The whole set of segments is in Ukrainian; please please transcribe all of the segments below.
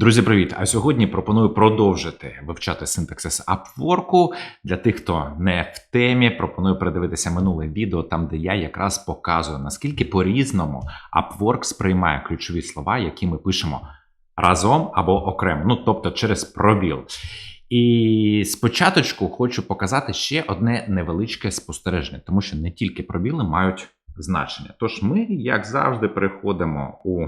Друзі, привіт! А сьогодні пропоную продовжити вивчати синтаксис Upwork. Для тих, хто не в темі, пропоную передивитися минуле відео, там де я якраз показую, наскільки по-різному Upwork сприймає ключові слова, які ми пишемо разом або окремо, ну тобто через пробіл. І спочатку хочу показати ще одне невеличке спостереження, тому що не тільки пробіли мають значення. Тож ми, як завжди, переходимо у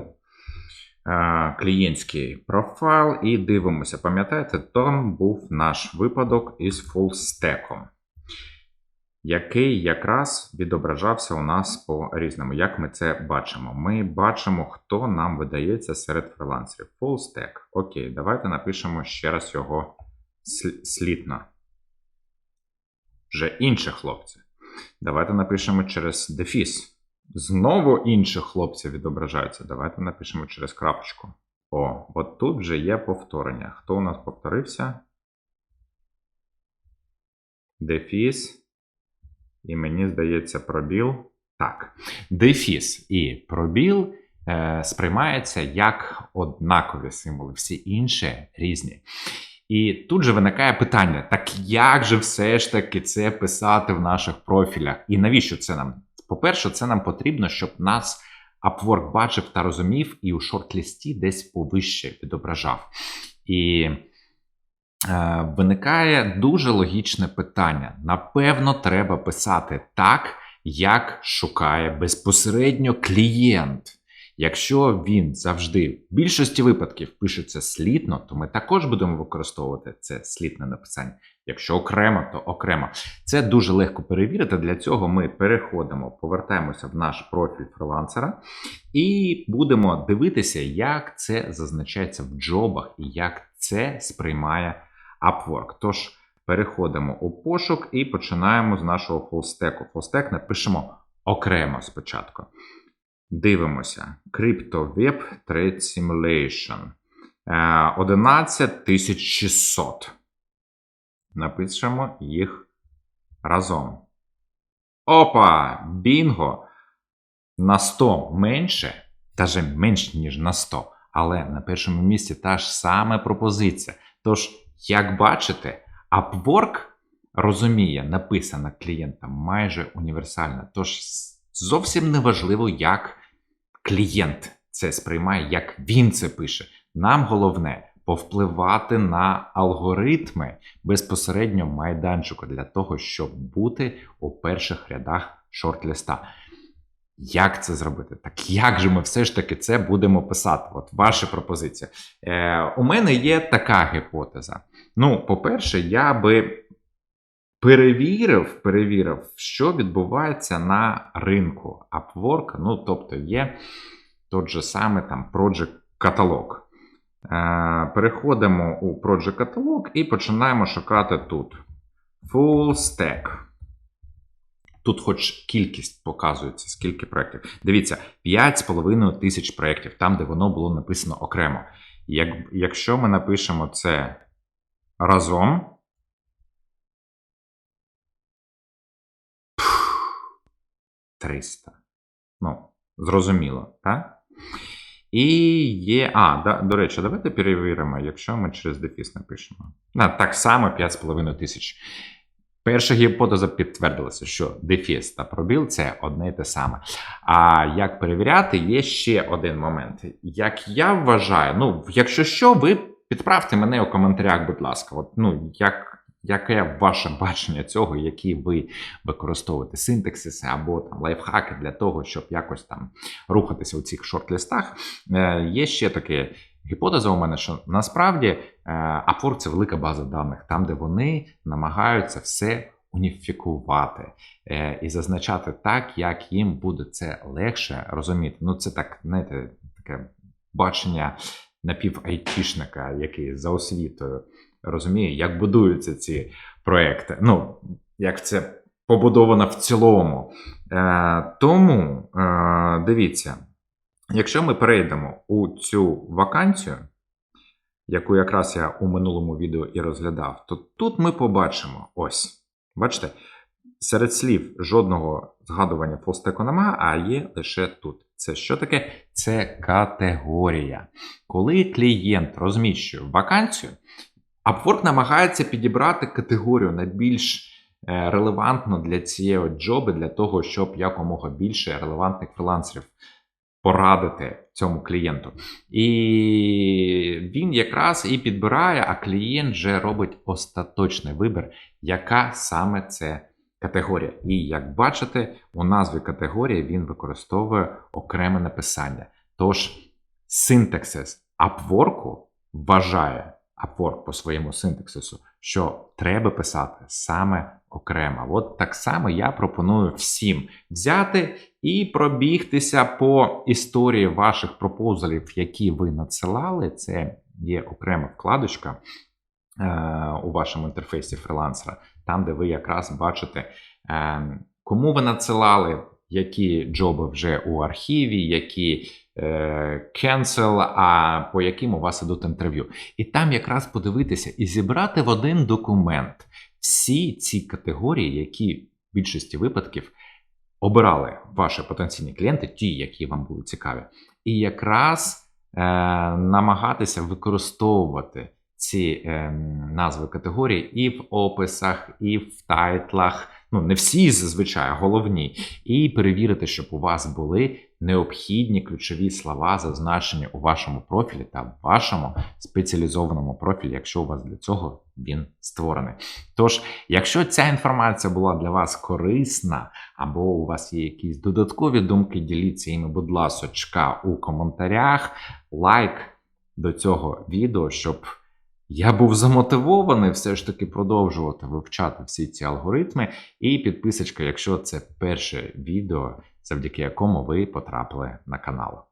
клієнтський профайл і дивимося. Пам'ятаєте, там був наш випадок із фулстеком, який якраз відображався у нас по різному. Як ми це бачимо? Ми бачимо, хто нам видається серед фрилансерів. Фулстек. Окей, давайте напишемо ще раз його сл- слідно. Вже інші хлопці. Давайте напишемо через дефіс. Знову інші хлопці відображаються. Давайте напишемо через крапочку. О, от тут вже є повторення. Хто у нас повторився? Дефіс. І мені здається, пробіл. Так. Дефіс і пробіл е, сприймаються як однакові символи, всі інші різні. І тут же виникає питання: так як же все ж таки це писати в наших профілях? І навіщо це нам? По-перше, це нам потрібно, щоб нас Upwork бачив та розумів і у шорт-лісті десь повище відображав. І е, виникає дуже логічне питання. Напевно, треба писати так, як шукає безпосередньо клієнт. Якщо він завжди в більшості випадків пишеться слітно, то ми також будемо використовувати це слітне написання. Якщо окремо, то окремо. Це дуже легко перевірити. Для цього ми переходимо, повертаємося в наш профіль фрилансера і будемо дивитися, як це зазначається в джобах і як це сприймає Upwork. Тож переходимо у пошук і починаємо з нашого фулстеку. Фулстек напишемо окремо спочатку. Дивимося. Crypto Web Trade Simulation. Е, 11600. Напишемо їх разом. Опа! Бінго! На 100 менше, даже менш, ніж на 100. Але на першому місці та ж сама пропозиція. Тож, як бачите, Upwork розуміє, написана клієнтам майже універсально. Тож зовсім не важливо, як клієнт це сприймає, як він це пише. Нам головне повпливати на алгоритми безпосередньо майданчику для того, щоб бути у перших рядах шорт-листа. Як це зробити? Так як же ми все ж таки це будемо писати? От ваші пропозиції. Е, у мене є така гіпотеза. Ну, по-перше, я би перевірив, перевірив, що відбувається на ринку Upwork. Ну, тобто є тот же саме там Project каталог. Е, Переходимо у Project каталог і починаємо шукати тут. Full stack. Тут хоч кількість показується, скільки проєктів. Дивіться, 5,5 тисяч проєктів, там, де воно було написано окремо. Як, якщо ми напишемо це разом. 300. Ну, зрозуміло, так? І є. А, да, до речі, давайте перевіримо, якщо ми через дефіс напишемо. Да, так само 5,5 тисяч. Перша гіпотеза підтвердилася, що дефіс та пробіл це одне і те саме. А як перевіряти, є ще один момент. Як я вважаю, ну, якщо що, ви підправте мене у коментарях, будь ласка. От, ну, як, яке ваше бачення цього, які ви використовуєте синтаксиси або там лайфхаки для того, щоб якось там рухатися у цих шорт-листах. Е, є ще таке гіпотеза у мене, що насправді е, Upwork – це велика база даних, там, де вони намагаються все уніфікувати е, і зазначати так, як їм буде це легше розуміти. Ну, це так, знаєте, таке бачення напів-айтішника, який за освітою розуміє, як будуються ці проекти. Ну, як це побудовано в цілому. Е, тому е, дивіться. Якщо ми перейдемо у цю вакансію, яку якраз я у минулому відео і розглядав, то тут ми побачимо ось. Бачите, серед слів жодного згадування фолстеку немає, а є лише тут. Це що таке? Це категорія. Коли клієнт розміщує вакансію, Upwork намагається підібрати категорію найбільш е, релевантну для цієї джоби, для того, щоб якомога більше релевантних фрилансерів порадити цьому клієнту. І він якраз і підбирає, а клієнт вже робить остаточний вибір, яка саме це категорія. І як бачите, у назві категорії він використовує окреме написання. Тож синтаксис Upwork вважає Upwork по своєму синтаксису, що треба писати саме окремо. От так само я пропоную всім взяти і пробігтися по історії ваших пропозалів, які ви надсилали. Це є окрема вкладочка е, у вашому інтерфейсі фрилансера, там, де ви якраз бачите, е, кому ви надсилали, які джоби вже у архіві, які cancel, а по яким у вас ідуть інтерв'ю. І там якраз подивитися і зібрати в один документ всі ці категорії, які в більшості випадків обирали ваші потенційні клієнти, ті, які вам були цікаві, і якраз е, намагатися використовувати ці е, назви категорій і в описах, і в тайтлах. Ну, не всі зазвичай, а головні, і перевірити, щоб у вас були необхідні ключові слова, зазначені у вашому профілі та вашому спеціалізованому профілі, якщо у вас для цього він створений. Тож, якщо ця інформація була для вас корисна, або у вас є якісь додаткові думки, діліться їми, будь ласочка, у коментарях, лайк до цього відео, щоб. Я був замотивований все ж таки продовжувати вивчати всі ці алгоритми, і підписочка, якщо це перше відео, завдяки якому ви потрапили на канал.